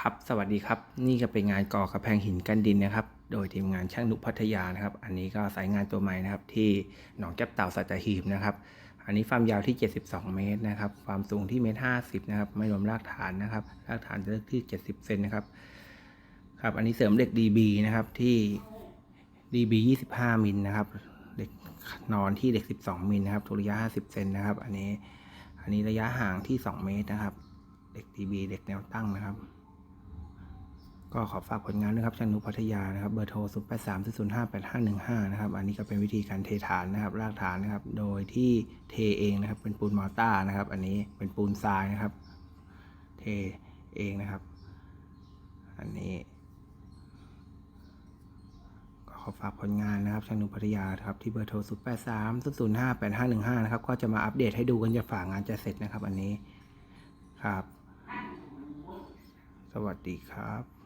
ครับ สวัสดีครับ นี่ก็เป็นงานก่อกระแพงหินกันดินนะครับ โดยทีมงานช่างนุพัทยานะครับ อันนี้ก็สายงานตัวใหม่นะครับ ที่หนองแก้บเต่าสัตหีบนะครับ อันนี้ความยาวที่ 72 เมตรนะครับ ความสูงที่เมตร50 นะครับ ไม่รวมรากฐานนะครับ รากฐานจะเลือกที่ 70 เซนนะครับ ครับ อันนี้เสริมเหล็ก DB นะครับ ที่ DB 25 มิลนะครับ เหล็กนอนที่เหล็ก 12 มิลนะครับทุกระยะ 50 เซนนะครับ อันนี้ อันนี้ระยะห่างที่ 2 เมตรนะครับ เหล็ก DB เหล็กแนวตั้งนะครับ ก็ขอฝากผลงานด้วยครับช่างนุพัทยานะครับ เบอร์โทร 0 8 3 0 5 8 5 1 5 นะครับ อันนี้ก็เป็นวิธีการเทฐานนะครับ รากฐานนะครับ โดยที่เทเองนะครับ เป็นปูนมอร์ต้านะครับ อันนี้เป็นปูนทรายนะครับ เทเองนะครับ อันนี้ ก็ขอฝากผลงานนะครับช่างนุพัทยาครับ ที่เบอร์โทร 0 8 3 0 0 5 8 5 1 5 นะครับ ก็จะมาอัปเดตให้ดูกันจะฝากงานจะเสร็จนะครับ อันนี้ ครับ สวัสดีครับ